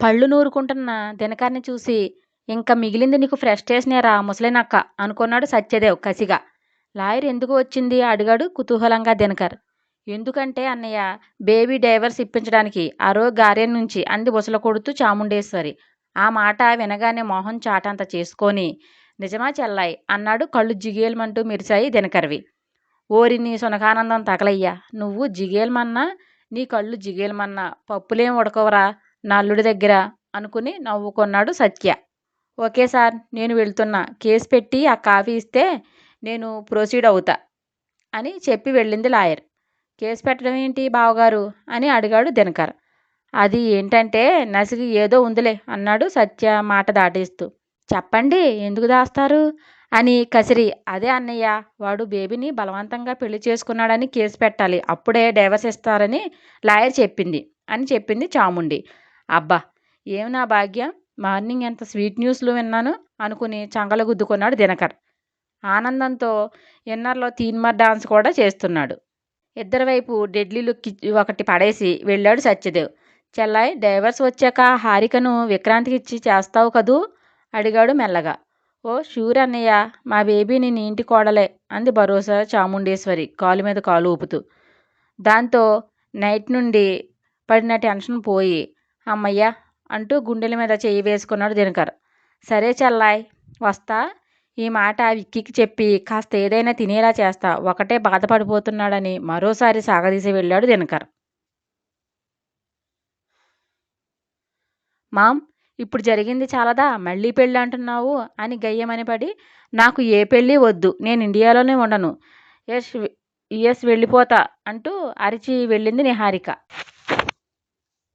పళ్ళు నూరుకుంటున్న దినకర్ని చూసి ఇంక మిగిలింది నీకు ఫ్రస్ట్రేషనేరా ముసలినక్క అనుకున్నాడు సత్యదేవ్ కసిగా. లాయర్ ఎందుకు వచ్చింది? అడిగాడు కుతూహలంగా దినకర్. ఎందుకంటే అన్నయ్య బేబీ డైవర్స్ ఇప్పించడానికి అరో గార్యన్ నుంచి అంది బుసల కొడుతూ చాముండేశ్వరి. ఆ మాట వినగానే మోహన్ చాటంత చేసుకొని నిజమా చెల్లాయి అన్నాడు కళ్ళు జిగేల్మంటూ మెరిశాయి దినకర్వి. ఓరి నీ సునకానందం తగలయ్యా నువ్వు జిగేల్మన్నా నీ కళ్ళు జిగేల్మన్నా పప్పులేం ఉడకవరా నా అల్లుడి దగ్గర అనుకుని నవ్వుకున్నాడు సత్య. ఓకే సార్ నేను వెళ్తున్నా. కేసు పెట్టి ఆ కాఫీ ఇస్తే నేను ప్రొసీడ్ అవుతా అని చెప్పి వెళ్ళింది లాయర్. కేసు పెట్టడం ఏంటి బావగారు? అని అడిగాడు దినకర్. అది ఏంటంటే నసిగి ఏదో ఉందిలే అన్నాడు సత్య మాట దాటేస్తూ. చెప్పండి ఎందుకు దాస్తారు? అని కసిరి. అదే అన్నయ్య వాడు బేబీని బలవంతంగా పెళ్ళి చేసుకున్నాడని కేసు పెట్టాలి. అప్పుడే డైవర్స్ ఇస్తారని లాయర్ చెప్పింది అని చెప్పింది చాముండి. అబ్బా! ఏమి నా భాగ్యం? మార్నింగ్ ఎంత స్వీట్ న్యూస్లు విన్నాను అనుకుని చంగలగుద్దుకున్నాడు దినకర్. ఆనందంతో ఇన్నర్లో తీన్మార్ డాన్స్ కూడా చేస్తున్నాడు. ఇద్దరి వైపు డెడ్లీ లుక్ ఒకటి పడేసి వెళ్ళాడు సత్యదేవ్. చెల్లాయి డైవర్స్ వచ్చాక హారికను విక్రాంతికి ఇచ్చి చేస్తావు కదూ? అడిగాడు మెల్లగా. ఓ షూర్ అన్నయ్య మా బేబీని నీ ఇంటి కోడలే అంది భరోసా చాముండేశ్వరి కాలు మీద కాలు ఊపుతూ. దాంతో నైట్ నుండి పడిన టెన్షన్ పోయి అమ్మయ్య అంటూ గుండెల మీద చెయ్యి వేసుకున్నాడు దినకర్. సరే చల్లాయ్ వస్తా. ఈ మాట విక్కీకి చెప్పి కాస్త ఏదైనా తినేలా చేస్తా. ఒకటే బాధపడిపోతున్నాడని మరోసారి సాగదీసి వెళ్ళాడు దినకర్. మామ్ ఇప్పుడు జరిగింది చాలదా? మళ్ళీ పెళ్ళి అంటున్నావు అని గయ్యమని పడి నాకు ఏ పెళ్ళి వద్దు. నేను ఇండియాలోనే ఉండను. ఎస్ యుఎస్ వెళ్ళిపోతా అంటూ అరిచి వెళ్ళింది నిహారిక.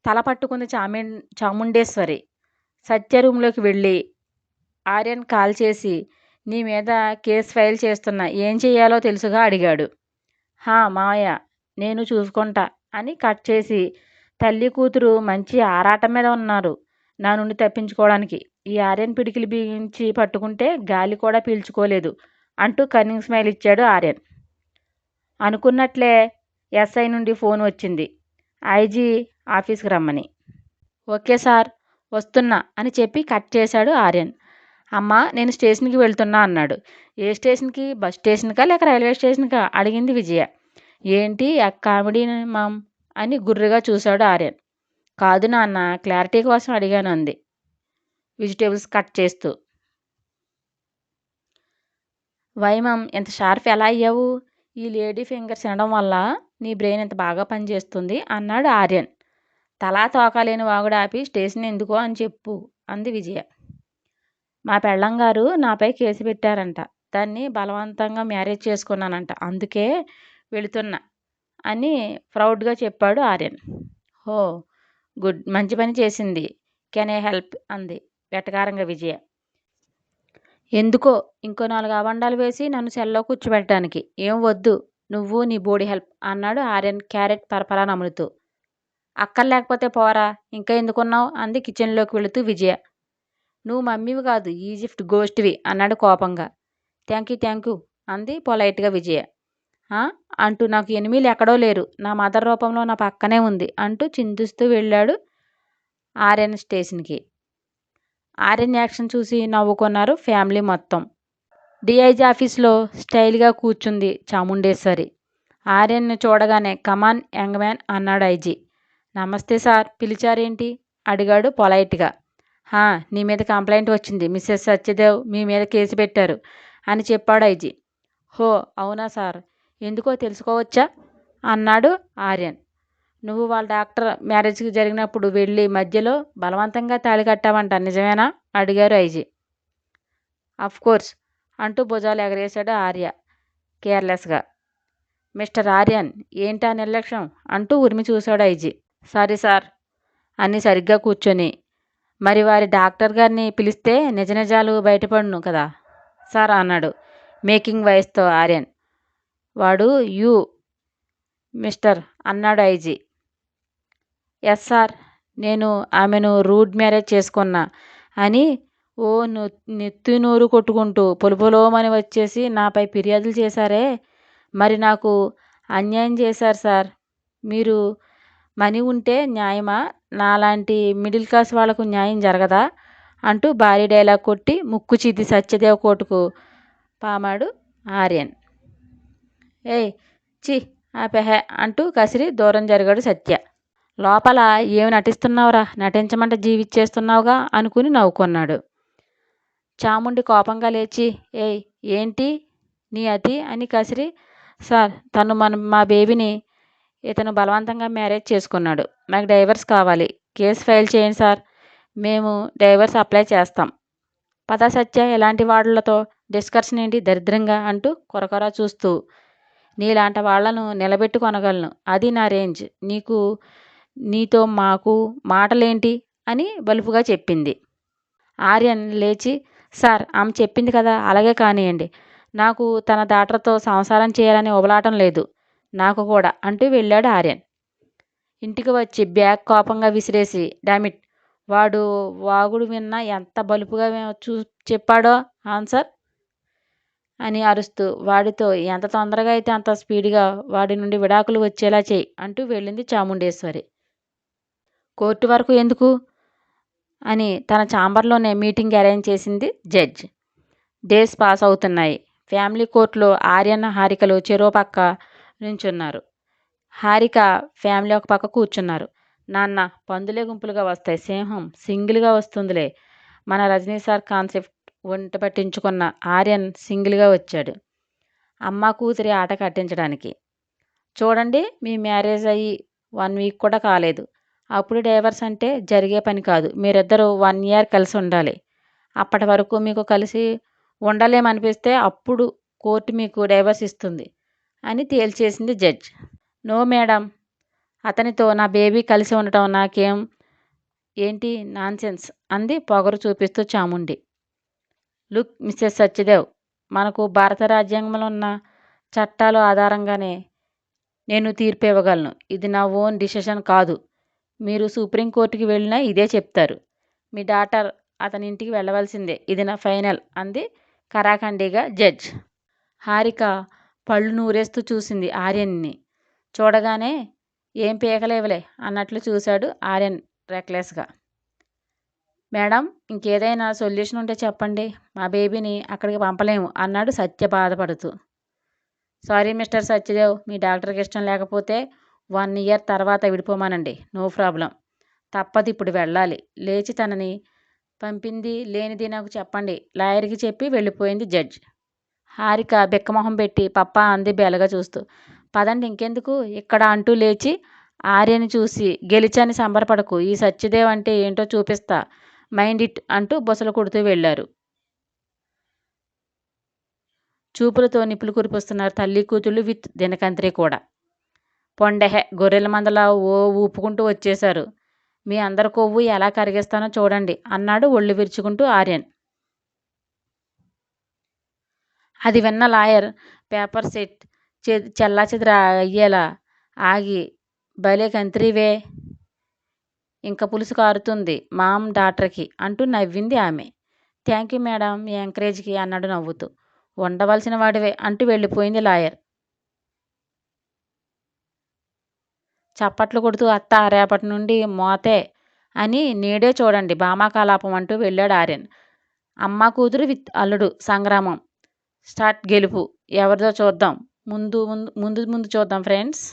తల పట్టుకుంది చామి చాముండేశ్వరి. సత్య రూమ్లోకి వెళ్ళి ఆర్యన్ కాల్ చేసి నీ మీద కేసు ఫైల్ చేస్తున్నా ఏం చేయాలో తెలుసుగా అడిగాడు. హా మావయ్య నేను చూసుకుంటా అని కట్ చేసి తల్లి కూతురు మంచి ఆరాటం మీద ఉన్నారు నా నుండి తప్పించుకోవడానికి. ఈ ఆర్యన్ పిడికిలి బిగించి పట్టుకుంటే గాలి కూడా పీల్చుకోలేదు అంటూ కన్నింగ్ స్మైల్ ఇచ్చాడు ఆర్యన్. అనుకున్నట్లే ఎస్ఐ నుండి ఫోన్ వచ్చింది. ఐజీ ఆఫీస్కి రమ్మని. ఓకే సార్ వస్తున్నా అని చెప్పి కట్ చేశాడు ఆర్యన్. అమ్మ నేను స్టేషన్కి వెళ్తున్నా అన్నాడు. ఏ స్టేషన్కి? బస్ స్టేషన్కా లేక రైల్వే స్టేషన్కా? అడిగింది విజయ. ఏంటి ఆ కామెడీ మామ్ అని గుర్రుగా చూశాడు ఆర్యన్. కాదు నాన్న క్లారిటీ కోసం అడిగాను అంది. వెజిటేబుల్స్ కట్ చేస్తూ. వైమమ్ ఇంత షార్ప్ ఎలా అయ్యావు? ఈ లేడీ ఫింగర్స్ తినడం వల్ల నీ బ్రెయిన్ ఇంత బాగా పనిచేస్తుంది అన్నాడు ఆర్యన్. తలా తోకలేని వాగుడు ఆపి స్టేషన్ ఎందుకో అని చెప్పు అంది విజయ. మా పెళ్ళంగారు నాపై కేసు పెట్టారంట. దాన్ని బలవంతంగా మ్యారేజ్ చేసుకున్నానంట. అందుకే వెళుతున్నా అని ప్రౌడ్గా చెప్పాడు ఆర్యన్. హో గుడ్ మంచి పని చేసింది. Can I help? అంది వెటకారంగా విజయ. ఎందుకో ఇంకో నాలుగు అవండాలు వేసి నన్ను సెల్లో కూర్చోబెట్టడానికి. ఏం వద్దు. నువ్వు నీ బోడీ హెల్ప్ అన్నాడు ఆర్యన్ క్యారెట్ పరపరా నములుతూ. అక్కర్లేకపోతే పోరా ఇంకా ఎందుకున్నావు? అంది కిచెన్లోకి వెళుతూ విజయ. నువ్వు మమ్మీవి కాదు ఈజిప్ట్ గోస్ట్వి అన్నాడు కోపంగా. థ్యాంక్ యూ థ్యాంక్ యూ అంది పొలైట్గా విజయ. అంటూ నాకు ఎనిమిలు ఎక్కడో లేరు నా మదర్ రూపంలో నా పక్కనే ఉంది అంటూ చింతిస్తూ వెళ్ళాడు ఆర్యన్ స్టేషన్కి. ఆర్యన్ యాక్షన్ చూసి నవ్వుకున్నారు ఫ్యామిలీ మొత్తం. డిఐజీ ఆఫీస్లో స్టైల్గా కూర్చుంది చాముండేశ్వరి. ఆర్యన్ను చూడగానే కమాన్ యంగ్ మ్యాన్ అన్నాడు ఐజీ. నమస్తే సార్ పిలిచారేంటి? అడిగాడు పొలైట్గా. హా నీ మీద కంప్లైంట్ వచ్చింది. మిస్సెస్ సత్యదేవ్ మీ మీద కేసు పెట్టారు అని చెప్పాడు ఐజీ. హో అవునా సార్. ఎందుకో తెలుసుకోవచ్చా? అన్నాడు ఆర్యన్. నువ్వు వాళ్ళ డాక్టర్ మ్యారేజ్కి జరిగినప్పుడు వెళ్ళి మధ్యలో బలవంతంగా తాళి కట్టావంట నిజమేనా? అడిగారు ఐజీ. Of course. అంటూ భుజాలు ఎగరేశాడు ఆర్య కేర్లెస్గా. మిస్టర్ ఆర్యన్ ఏంటా నిర్లక్ష్యం? అంటూ ఉరిమి చూశాడు ఐజీ. సారీ సార్ అని సరిగ్గా కూర్చొని. మరి వారి డాక్టర్ గారిని పిలిస్తే నిజ నిజాలు బయటపడును కదా? సార్ అన్నాడు మేకింగ్ వాయిస్తో ఆర్యన్. వాడు యూ మిస్టర్ అన్నాడు ఐజీ. ఎస్ సార్ నేను ఆమెను రూడ్ మ్యారేజ్ చేసుకున్నా అని ఓ నెత్తి నూరు కొట్టుకుంటూ పొలుపులోమని వచ్చేసి నాపై ఫిర్యాదులు చేశారే? మరి నాకు అన్యాయం చేశారు సార్. మీరు మనీ ఉంటే న్యాయమా? నాలాంటి మిడిల్ క్లాస్ వాళ్ళకు న్యాయం జరగదా? అంటూ భారీ డైలాగ్ కొట్టి ముక్కు చిద్ది సత్యదేవ్ కోటుకు పామాడు ఆర్యన్. ఏయ్ చి ఆపెహే అంటూ కసిరి దూరం జరిగాడు సత్య. లోపల ఏమి నటిస్తున్నావురా? నటించమంటే జీవిచ్చేస్తున్నావుగా అనుకుని నవ్వుకున్నాడు. చాముండి కోపంగా లేచి ఏయ్ ఏంటి నీ అతి? అని కసిరి. సార్ తను మన మా బేబీని ఇతను బలవంతంగా మ్యారేజ్ చేసుకున్నాడు. నాకు డైవర్స్ కావాలి. కేసు ఫైల్ చేయండి సార్. మేము డైవర్స్ అప్లై చేస్తాం. పద సత్య ఇలాంటి వాళ్ళతో డిస్కషన్ ఏంటి దరిద్రంగా? అంటూ కొరకొర చూస్తూ నీలాంటి వాళ్ళను నిలబెట్టుకొనగలను అది నా రేంజ్. నీకు నీతో మాకు మాటలేంటి? అని బలుపుగా చెప్పింది. ఆర్యన్ లేచి సార్ ఆమె చెప్పింది కదా అలాగే కానివ్వండి నాకు తన డాక్టర్తో సంసారం చేయాలని ఉబలాటం లేదు. నాకు కూడా అంటూ వెళ్ళాడు ఆర్యన్. ఇంటికి వచ్చి బ్యాగ్ కోపంగా విసిరేసి డామిట్ వాడు వాగుడు విన్నా ఎంత బలుపుగా చూ చెప్పాడో ఆన్సర్ అని అరుస్తూ వాడితో ఎంత తొందరగా అయితే అంత స్పీడ్గా వాడి నుండి విడాకులు వచ్చేలా చేయి అంటూ వెళ్ళింది చాముండేశ్వరి. కోర్టు వరకు ఎందుకు? అని తన ఛాంబర్లోనే మీటింగ్ అరేంజ్ చేసింది జడ్జ్. డేస్ పాస్ అవుతున్నాయి. ఫ్యామిలీ కోర్టులో ఆర్యన్న హారికలు చెరో పక్క నుంచున్నారు. హారిక ఫ్యామిలీ ఒక పక్క కూర్చున్నారు. నాన్న పందులే గుంపులుగా వస్తాయి. సింహం సింగిల్గా వస్తుందిలే. మన రజనీ సార్ కాన్సెప్ట్ వంట పట్టించుకున్న ఆర్యన్ సింగిల్గా వచ్చాడు. అమ్మ కూతురి ఆట కట్టించడానికి. చూడండి మీ మ్యారేజ్ అయ్యి వన్ వీక్ కూడా కాలేదు. అప్పుడు డైవర్స్ అంటే జరిగే పని కాదు. మీరిద్దరూ వన్ ఇయర్ కలిసి ఉండాలి. అప్పటి వరకు మీకు కలిసి ఉండలేమనిపిస్తే అప్పుడు కోర్టు మీకు డైవర్స్ ఇస్తుంది అని తేల్చేసింది జడ్జ్. నో మేడం అతనితో నా బేబీ కలిసి ఉండటం నాకేం ఏంటి నాన్సెన్స్ అంది పొగరు చూపిస్తూ చాముండి. లుక్ మిస్సెస్ సత్యదేవ్ మనకు భారత రాజ్యాంగంలో ఉన్న చట్టాల ఆధారంగానే నేను తీర్పు ఇవ్వగలను. ఇది నా ఓన్ డిసిషన్ కాదు. మీరు సుప్రీంకోర్టుకి వెళ్ళినా ఇదే చెప్తారు. మీ డాటర్ అతని ఇంటికి వెళ్ళవలసిందే. ఇది నా ఫైనల్ అంది కరాఖండిగా జడ్జ్. హారిక పళ్ళు నూరేస్తూ చూసింది ఆర్యన్ని. చూడగానే ఏం పీకలేవలే అన్నట్లు చూశాడు ఆర్యన్ రెక్లెస్గా. మేడం ఇంకేదైనా సొల్యూషన్ ఉంటే చెప్పండి. మా బేబీని అక్కడికి పంపలేము అన్నాడు సత్య బాధపడుతూ. సారీ మిస్టర్ సత్యదేవ్ మీ డాక్టర్కి ఇష్టం లేకపోతే వన్ ఇయర్ తర్వాత విడిపోమానండి. No problem. తప్పదు ఇప్పుడు వెళ్ళాలి. లేచి తనని పంపింది లేనిది నాకు చెప్పండి. లాయర్కి చెప్పి వెళ్ళిపోయింది జడ్జ్. హారిక బిక్కమొహం పెట్టి పప్ప అంది బెలగా చూస్తూ. పదండి ఇంకెందుకు? ఇక్కడ అంటూ లేచి ఆర్యని చూసి గెలిచని సంబరపడకు. ఈ సత్యదేవ్ అంటే ఏంటో చూపిస్తా. మైండ్ ఇట్ అంటూ బొసలు కొడుతూ వెళ్ళారు. చూపులతో నిప్పులు కురిపిస్తున్నారు తల్లి కూతుళ్ళు విత్ దినకంత్రి కూడా. పొండెహె గొర్రెల మందలా ఓ ఊపుకుంటూ వచ్చేశారు. మీ అందరి కొవ్వు ఎలా కరిగిస్తానో చూడండి అన్నాడు ఒళ్ళు విరుచుకుంటూ ఆర్యన్. అది విన్న లాయర్ పేపర్ సెట్ చె చెల్లా చెదర అయ్యేలా ఆగి భలే కంత్రివే ఇంకా పులుసు కారుతుంది మామ్ డాక్టర్కి అంటూ నవ్వింది ఆమె. థ్యాంక్ యూ మేడం మీ ఎంకరేజ్కి అన్నాడు నవ్వుతూ. ఉండవలసిన వాడివే అంటూ వెళ్ళిపోయింది లాయర్. చప్పట్లు కొడుతూ అత్త రేపటి నుండి మోతే అని నేడే చూడండి. భామాకలాపం అంటూ వెళ్ళాడు ఆర్యన్. అమ్మ కూతురు విత్ అల్లుడు సంగ్రామం. స్టార్ట్ గెలుపు. ఎవరిదో చూద్దాం. ముందు ముందు ముందు ముందు చూద్దాం ఫ్రెండ్స్.